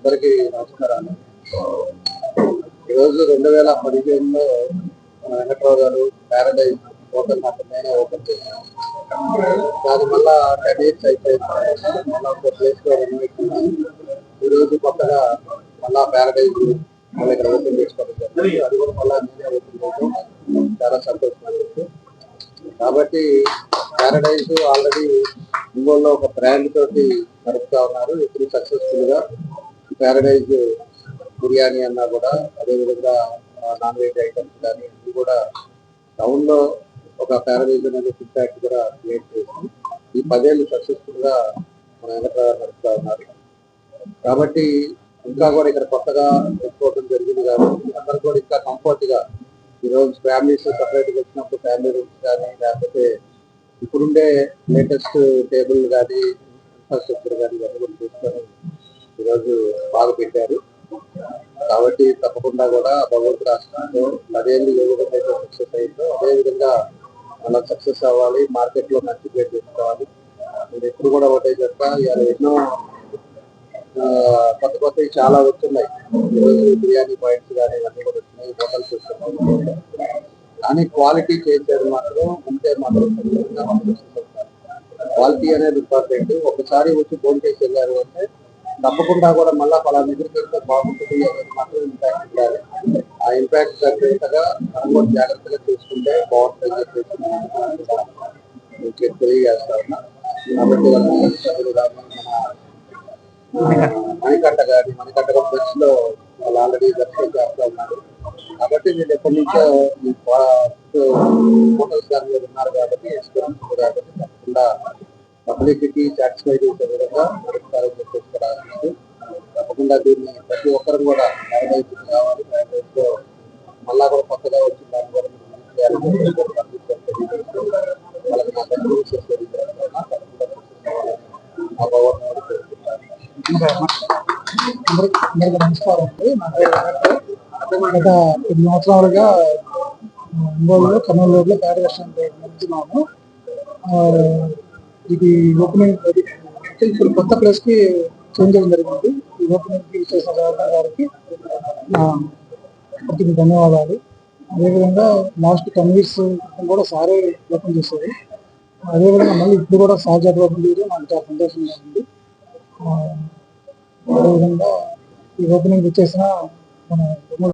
అందరికీ నమస్కారాలు. ఈరోజు రెండు వేల పదిహేనులో మన వెంకట్రావు గారు ప్యారడైజ్ హోటల్ నాకు నేనే ఓపెన్ చేశాను. దాని టెన్ ఇయర్స్ అయిపోయింది. మళ్ళీ ఒక ప్లేస్లో రెనోవేట్ ఈరోజు కొత్తగా మళ్ళా ప్యారడైజ్ మళ్ళీ ఇక్కడ ఓపెన్ చేసుకోవడం జరిగింది. అది కూడా మళ్ళీ నేనే ఓపెన్ చేయడం చాలా సంతోషంగా కాబట్టి ప్యారడైజ్ ఆల్రెడీ ఇంగోల్లో ఒక బ్రాండ్ తోటి నడుపుతా ఉన్నారు. ఇప్పుడు సక్సెస్ఫుల్గా ప్యారడైజ్ బిర్యానీ అన్నా కూడా అదేవిధంగా నాన్ వెజ్ ఐటమ్స్ కానీ ఇవి కూడా టౌన్లో ఒక ప్యారడైజ్ అనేది ఫుడ్ ఫ్యాక్ట్ కూడా క్రియేట్ చేసి ఈ పదేళ్ళు సక్సెస్ఫుల్గా మన వెనక నడుపుతా ఉన్నారు. కాబట్టి ఇంకా కూడా ఇక్కడ కొత్తగా తెచ్చుకోవడం జరిగింది కాబట్టి అందరూ కూడా ఇంకా కంఫర్ట్గా ఈ రోజు ఫ్యామిలీస్ సపరేట్గా వచ్చినప్పుడు ఫ్యామిలీ రూమ్స్ కానీ లేకపోతే ఇప్పుడుండే లేటెస్ట్ టేబుల్ కానీ ఇన్ఫ్రాస్ట్రక్చర్ కానీ ఇవన్నీ కూడా చూసుకొని ఈరోజు బాగా పెట్టారు. కాబట్టి తప్పకుండా కూడా భగవంతుడు రాష్ట్రంలో పదేళ్ళు ఏ విధంగా అయితే సక్సెస్ అయిందో అదే విధంగా సక్సెస్ అవ్వాలి మార్కెట్లో మంచి పేరు తెచ్చుకోవాలి. నేను ఎప్పుడు కూడా ఒకటే చెప్తా ఇవాళ ఎన్నో ఆ, కొత్త కొత్తవి చాలా వస్తున్నాయి. ఈరోజు బిర్యానీ పాయింట్స్ కానీ ఇవన్నీ కూడా వచ్చినాయి హోటల్స్ వస్తున్నాయి. కానీ క్వాలిటీ చేసేది మాత్రం ఉంటే మాత్రం క్వాలిటీ అనేది ఇంపార్టెంట్. ఒకసారి వచ్చి ఫోన్ చేసి వెళ్ళారు అంటే తప్పకుండా కూడా మళ్ళా పలా దగ్గరికి వెళ్తే బాగుంటుంది అనేది మాత్రం ఇంపాక్ట్ ఉండాలి. ఆ ఇంపాక్ట్ తగ్గట్టుగా మనం కూడా జాగ్రత్తగా చూసుకుంటే బాగుంటుంది చెప్పేసి తెలియజేస్తా ఉన్నా కాబట్టి వాళ్ళ కానీ మన మణికంఠ గారి మణికట్ట కంపెనీస్లో వాళ్ళు ఆల్రెడీ దర్శనం చేస్తా ఉన్నారు. కాబట్టి నేను ఎప్పటి నుంచో ఈ హోటల్స్ దాని మీద ఉన్నారు కాబట్టి కాబట్టి తప్పకుండా పబ్లిక్కి సాటిస్ఫై చేసే విధంగా పరిష్కారం చెప్పేసి కూడా తప్పకుండా దీన్ని ప్రతి ఒక్కరు కూడా ప్యారడైజ్ కావాలి. ప్యారడైజ్ మళ్ళా కూడా కొత్తగా వచ్చిన దాన్ని కూడా వాళ్ళకి నా బెస్ట్ విషయం అందరికి నమస్కారం అండి గత కొన్ని సంవత్సరాలుగా ఒంగోలులో కర్నూలులో ప్యాడ్ రెస్టారెంట్ నడుపుతున్నాము ఇది ఓపెనింగ్ ఇప్పుడు కొత్త ప్లేస్కి చేంజ్ చేయడం జరిగింది. ఈ ఓపెనింగ్ చేసిన జనార్దన్ గారికి నా ధన్యవాదాలు. అదేవిధంగా లాస్ట్ టెన్ ఇయర్స్ కూడా సారే ఓపెన్ చేసేది అదేవిధంగా మళ్ళీ ఇప్పుడు కూడా సహజ ఓపెన్ చేయడం నాకు చాలా సంతోషంగా ఉంది. అదేవిధంగా ఈ ఓపెనింగ్ ఇచ్చేసిన మన